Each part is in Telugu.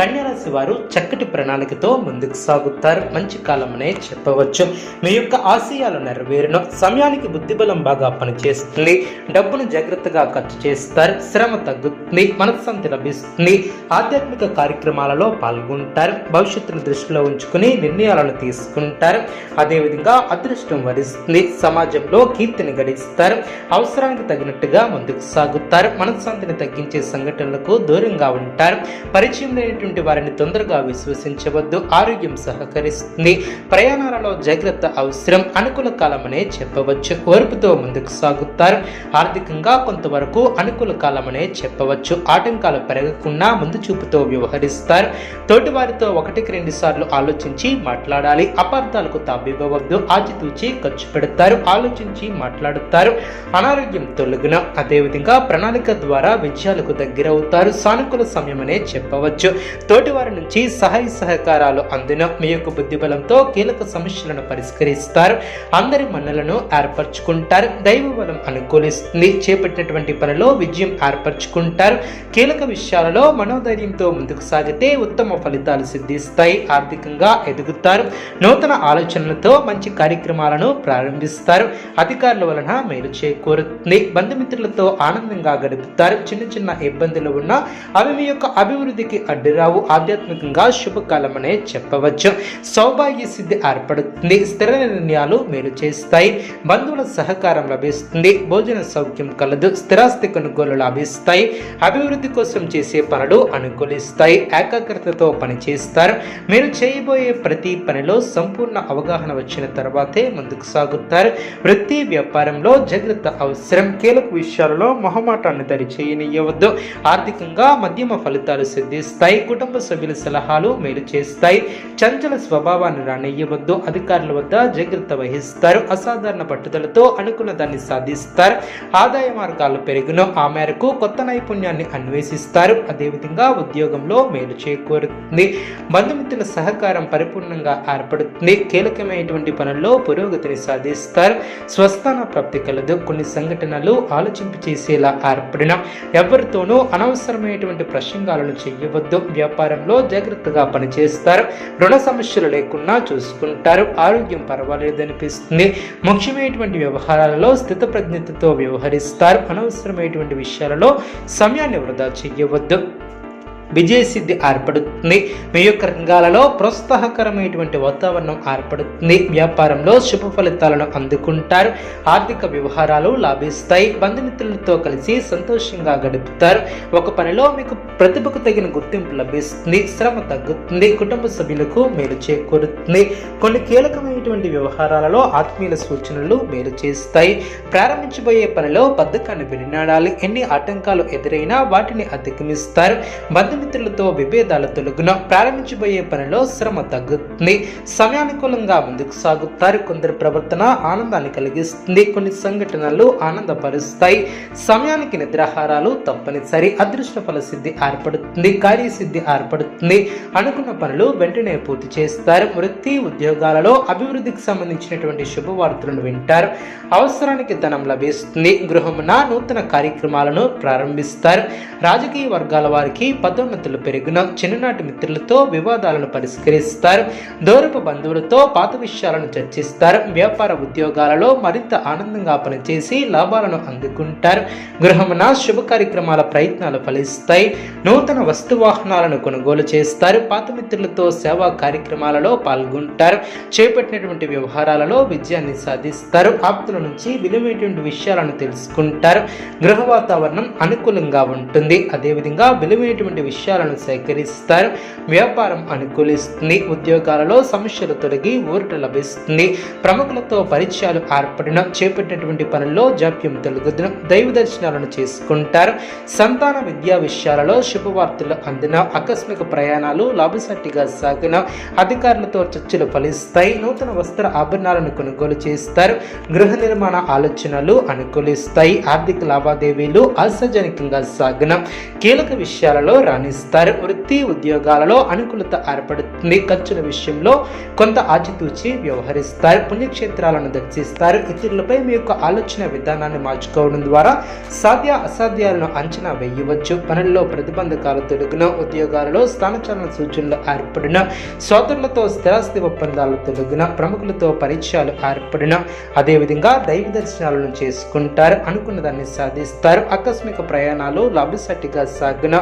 కన్యారాశి వారు చక్కటి ప్రణాళికతో ముందుకు సాగుతారు. మంచి కాలమనే చెప్పవచ్చు. మీ యొక్క ఆశయాలు నెరవేరును సమయానికి బుద్ధిబలం బాగా పనిచేస్తుంది. డబ్బును జాగ్రత్తగా ఖర్చు చేస్తారు. శ్రమ తగ్గుతుంది. మనశ్శాంతి లభిస్తుంది. ఆధ్యాత్మిక కార్యక్రమాలలో పాల్గొంటారు. భవిష్యత్తును దృష్టిలో ఉంచుకుని నిర్ణయాలను తీసుకుంటారు. అదేవిధంగా అదృష్టం వరిస్తుంది. సమాజంలో కీర్తిని గడిస్తారు. అవసరానికి తగినట్టుగా ముందుకు సాగుతారు. మనశ్శాంతిని తగ్గించే సంఘటనలకు దూరంగా ఉంటారు. పరిచయం లేనటువంటి వారిని తొందరగా విశ్వసించవద్దు ఆరోగ్యం సహకరిస్తుంది. ప్రయాణాలలో జాగ్రత్త అవసరం అనుకూల కాలమనే చెప్పవచ్చు. ఓర్పుతో ముందుకు సాగుతారు. ఆర్థికంగా కొంతవరకు అనుకూల కాలమనే చెప్పవచ్చు. ఆటంకాలు పెరగకుండా ముందు చూపుతో వ్యవహరిస్తారు. తోటి వారితో ఒకటికి రెండు సార్లు ఆలోచించి మాట్లాడాలి. అపార్థాలకు తాబివ్వవద్దు ఆచితూచి ఖర్చు పెడతారు. ఆలోచించి మాట్లాడుతారు. అనారోగ్యం తొలగిన అదేవిధంగా ప్రణాళిక ద్వారా విజయాలకు దగ్గర అవుతారు సానుకూల సమయమనే చెప్పవచ్చు. తోటివారి నుంచి సహాయ సహకారాలు అందున మీ యొక్క బుద్ధిబలంతో కీలక సమస్యలను పరిష్కరిస్తారు. అందరి మన్నలను ఏర్పరచుకుంటారు. దైవ బలం అనుకూలిస్తుంది. చేపట్టినటువంటి పనిలో విజయం ఏర్పరచుకుంటారు. కీలక విషయాలలో మనోధైర్యంతో ముందుకు సాగితే ఉత్తమ ఫలితాలు సిద్ధిస్తాయి. ఆర్థికంగా ఎదుగుతారు. నూతన ఆలోచనలతో మంచి కార్యక్రమాలను ప్రారంభిస్తారు. అధికారుల వలన మేలు చేకూరుతుంది. బంధుమిత్రులతో ఆనందంగా గడుపుతారు. చిన్న చిన్న ఇబ్బందులు ఉన్నా అవి మీ యొక్క అభివృద్ధికి రావు. ఆధ్యాత్మికంగా శుభకాలమనే చెప్పవచ్చు. సౌభాగ్య సిద్ధి ఏర్పడుతుంది. స్థిర నిర్ణయాలు మేలు చేస్తాయి. బంధువుల సహకారం లభిస్తుంది. భోజన సౌఖ్యం కలదు. స్థిరాస్తి కొనుగోలు లాభిస్తాయి. అభివృద్ధి కోసం చేసే పనులు అనుకూలిస్తాయి. ఏకాగ్రతతో పనిచేస్తారు. మీరు చేయబోయే ప్రతి పనిలో సంపూర్ణ అవగాహన వచ్చిన తర్వాతే ముందుకు సాగుతారు. వృత్తి వ్యాపారంలో జాగ్రత్త అవసరం. కీలక విషయాలలో మొహమాటాన్ని దరి చేయనియవద్దు ఆర్థికంగా మధ్యమ ఫలితాలు సిద్ధిస్తాయి. కుటుంబ సభ్యుల సలహాలు మేలు చేస్తాయి. చంచల స్వభావాన్ని రానియ్యవద్దు. అధికారుల వద్ద జాగ్రత్త వహిస్తారు. అసాధారణ పట్టుదలతో అనుకున్న దాన్ని సాధిస్తారు. ఆదాయ మార్గాలు పెరుగును. ఆ మేరకు కొత్త నైపుణ్యాన్ని అన్వేషిస్తారు. అదేవిధంగా ఉద్యోగంలో మేలు చేకూరుతుంది. బంధుమిత్రుల సహకారం పరిపూర్ణంగా ఏర్పడుతుంది. కీలకమైనటువంటి పనుల్లో పురోగతిని సాధిస్తారు. స్వస్థాన ప్రాప్తి కలదు. కొన్ని సంఘటనలు ఆలోచింపు చేసేలా ఏర్పడిన ఎవరితోనూ అనవసరమైనటువంటి ప్రసంగాలను చేయవద్దు. వ్యాపారంలో జాగ్రత్తగా పనిచేస్తారు. రుణ సమస్యలు లేకుండా చూసుకుంటారు. ఆరోగ్యం పర్వాలేదనిపిస్తుంది. ముఖ్యమైనటువంటి వ్యవహారాలలో స్థితప్రజ్ఞతతో వ్యవహరిస్తారు. అనవసరమైనటువంటి విషయాలలో సమయాన్ని వృధా చేయవద్దు. విజయసిద్ధి ఏర్పడుతుంది. మీ యొక్క రంగాలలో ప్రోత్సాహకరమైనటువంటి వాతావరణం ఏర్పడుతుంది. వ్యాపారంలో శుభ ఫలితాలను అందుకుంటారు. ఆర్థిక వ్యవహారాలు లాభిస్తాయి. బంధుమిత్రులతో కలిసి సంతోషంగా గడుపుతారు. ఒక పనిలో మీకు ప్రతిభకు తగిన గుర్తింపు లభిస్తుంది. శ్రమ తగ్గుతుంది. కుటుంబ సభ్యులకు మేలు చేకూరుతుంది. కొన్ని కీలకమైనటువంటి వ్యవహారాలలో ఆత్మీయుల సూచనలు మేలు చేస్తాయి. ప్రారంభించబోయే పనిలో బద్ధకాన్ని వినాడాలి ఎన్ని ఆటంకాలు ఎదురైనా వాటిని అధిగమిస్తారు. బంధు పరిమితులతో విభేదాలు తొలగున ప్రారంభించబోయే పనిలో శ్రమ తగ్గుతుంది. సమయానుకూలంగా ముందుకు సాగుతారు. కొందరి ప్రవర్తన ఆనందాన్ని కలిగిస్తుంది. కొన్ని సంఘటనలు ఆనందపరుస్తాయి. సమయానికి నిద్రాహారాలు తప్పనిసరి. అదృష్ట ఫల సిద్ధి ఏర్పడుతుంది. కార్యసిద్ధి ఏర్పడుతుంది. అనుకున్న పనులు వెంటనే పూర్తి చేస్తారు. వృత్తి ఉద్యోగాలలో అభివృద్ధికి సంబంధించినటువంటి శుభవార్తలను వింటారు. అవసరానికి ధనం లభిస్తుంది. గృహమున నూతన కార్యక్రమాలను ప్రారంభిస్తారు. రాజకీయ వర్గాల వారికి పదోన్నతులు పెరిగిన చిన్ననాటి మిత్రులతో వివాదాలను పరిష్కరిస్తారు. దూరపు బంధువులతో పాత విషయాలను చర్చిస్తారు. వ్యాపార ఉద్యోగాలలో మరింత ఆనందంగా పనిచేసి లాభాలను అందుకుంటారు. గృహమున శుభ కార్యక్రమాల ప్రయత్నాలు ఫలిస్తాయి. నూతన వస్తు వాహనాలను కొనుగోలు చేస్తారు. పాత మిత్రులతో సేవా కార్యక్రమాలలో పాల్గొంటారు. చేపట్టినటువంటి వ్యవహారాలలో విజయాన్ని సాధిస్తారు. ఆప్తుల నుంచి విలువైనటువంటి విషయాలను తెలుసుకుంటారు. గృహ వాతావరణం అనుకూలంగా ఉంటుంది. అదేవిధంగా విలువైనటువంటి విషయాలు విషయాలను సేకరిస్తారు. వ్యాపారం అనుకూలిస్తుంది. ఉద్యోగాలలో సమస్యలు తొలగి ఊరట లభిస్తుంది. ప్రముఖులతో పరిచయాలు ఏర్పడిన చేపట్టినటువంటి పనుల్లో జాప్యం తొలగుదిన. దైవ దర్శనాలను చేసుకుంటారు. సంతాన విద్యా విషయాలలో శుభవార్తలు అందిన ఆకస్మిక ప్రయాణాలు లాభసాటిగా సాగిన అధికారులతో చర్చలు ఫలిస్తాయి. నూతన వస్త్ర ఆభరణాలను కొనుగోలు చేస్తారు. గృహ నిర్మాణ ఆలోచనలు అనుకూలిస్తాయి. ఆర్థిక లావాదేవీలు ఆశాజనకంగా సాగిన కీలక విషయాలలో గమనిస్తారు వృత్తి ఉద్యోగాలలో అనుకూలత ఏర్పడుతుంది. ఖర్చుల విషయంలో కొంత ఆచితూచి వ్యవహరిస్తారు. పుణ్యక్షేత్రాలను దర్శిస్తారు. ఇతరులపై మీ యొక్క ఆలోచన విధానాన్ని మార్చుకోవడం ద్వారా సాధ్య అసాధ్యాలను అంచనా వేయవచ్చు. పనుల్లో ప్రతిబంధకాలు తొలగిన ఉద్యోగాలలో స్థానచలన సూచనలు ఏర్పడిన సోదరులతో స్థిరాస్తి ఒప్పందాలు తొలగిన ప్రముఖులతో పరిచయాలు ఏర్పడిన అదేవిధంగా దైవ దర్శనాలను చేసుకుంటారు. అనుకున్న దాన్ని సాధిస్తారు. ఆకస్మిక ప్రయాణాలు లాభసాటిగా సాగిన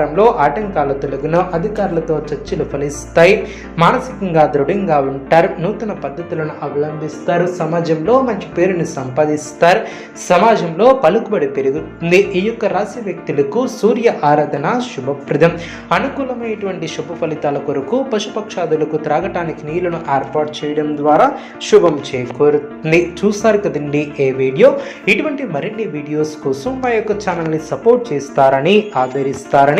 వ్యాపారంలో ఆటంకాలు తొలగిన అధికారులతో చర్చలు ఫలిస్తాయి. మానసికంగా దృఢంగా ఉంటారు. నూతన పద్ధతులను అవలంబిస్తారు. సమాజంలో మంచి పేరుని సంపాదిస్తారు. సమాజంలో పలుకుబడి పెరుగుతుంది. ఈ యొక్క రాశి వ్యక్తులకు సూర్య ఆరాధన శుభప్రదం. అనుకూలమైనటువంటి శుభ ఫలితాల కొరకు పశుపక్షాదులకు త్రాగటానికి నీళ్ళను ఏర్పాటు చేయడం ద్వారా శుభం చేకూరుతుంది. చూస్తారు కదండి ఏ వీడియో? ఇటువంటి మరిన్ని వీడియోస్ కోసం మా యొక్క ఛానల్ని సపోర్ట్ చేస్తారని ఆదరిస్తారని